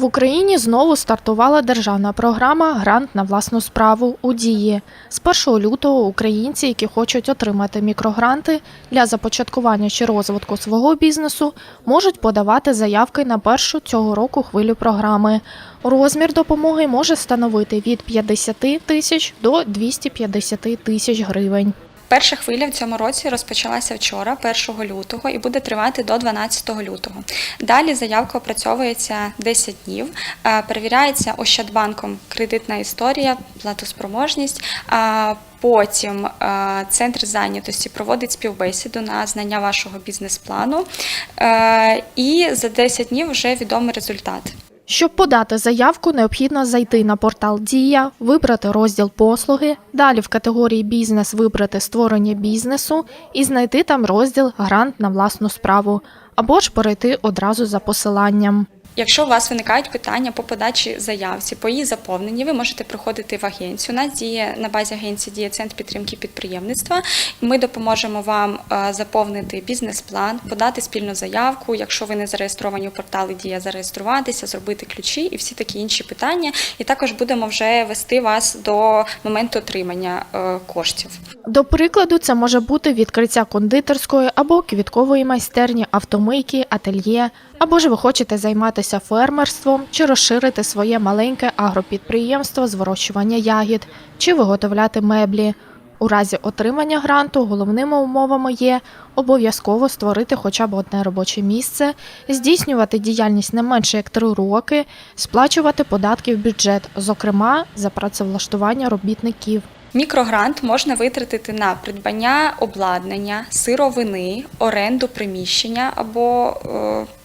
В Україні знову стартувала державна програма Грант на власну справу у дії. З 1 лютого українці, які хочуть отримати мікрогранти для започаткування чи розвитку свого бізнесу, можуть подавати заявки на першу цього року хвилю програми. Розмір допомоги може становити від 50 тисяч до 250 тисяч гривень. Перша хвиля в цьому році розпочалася вчора, 1 лютого, і буде тривати до 12 лютого. Далі заявка опрацьовується 10 днів, е, перевіряється Ощадбанком кредитна історія, платоспроможність. Потім е, центр зайнятості проводить співбесіду на знання вашого бізнес-плану, е, і за 10 днів вже відомий результат. Щоб подати заявку, необхідно зайти на портал Дія, вибрати розділ послуги, далі в категорії Бізнес вибрати створення бізнесу і знайти там розділ Грант на власну справу або ж перейти одразу за посиланням. Якщо у вас виникають питання по подачі заявці, по її заповненні, ви можете приходити в агенцію. У нас діє на базі агенції діє центр підтримки підприємництва. Ми допоможемо вам е, заповнити бізнес-план, подати спільну заявку. Якщо ви не зареєстровані у порталі Дія, зареєструватися, зробити ключі і всі такі інші питання. І також будемо вже вести вас до моменту отримання е, коштів. До прикладу, це може бути відкриття кондитерської або квіткової майстерні, автомийки, ательє, або ж ви хочете займатися фермерством чи розширити своє маленьке агропідприємство з вирощування ягід чи виготовляти меблі. У разі отримання гранту головними умовами є обов'язково створити хоча б одне робоче місце, здійснювати діяльність не менше як три роки, сплачувати податки в бюджет, зокрема за працевлаштування робітників. Мікрогрант можна витратити на придбання обладнання, сировини, оренду приміщення або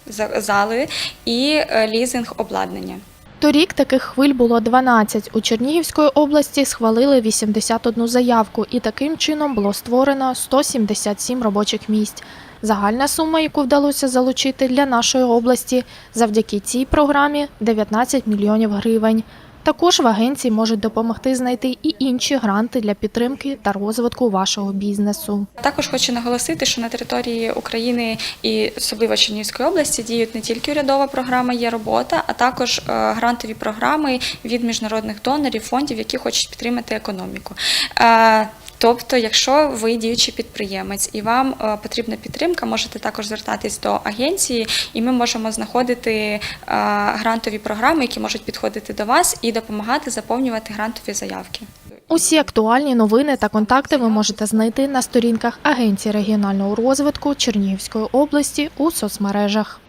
е, зали і е, лізинг обладнання. Торік таких хвиль було 12. У Чернігівської області схвалили 81 заявку, і таким чином було створено 177 робочих місць. Загальна сума, яку вдалося залучити для нашої області завдяки цій програмі 19 мільйонів гривень. Також в агенції можуть допомогти знайти і інші гранти для підтримки та розвитку вашого бізнесу. Також хочу наголосити, що на території України і особливо Чернігівської області діють не тільки урядова програма є робота, а також е, грантові програми від міжнародних донорів, фондів, які хочуть підтримати економіку. Тобто, якщо ви діючий підприємець і вам е, потрібна підтримка, можете також звертатись до агенції, і ми можемо знаходити е, грантові програми, які можуть підходити до вас і допомагати заповнювати грантові заявки. Усі актуальні новини та контакти ви можете знайти на сторінках Агенції регіонального розвитку Чернігівської області у соцмережах.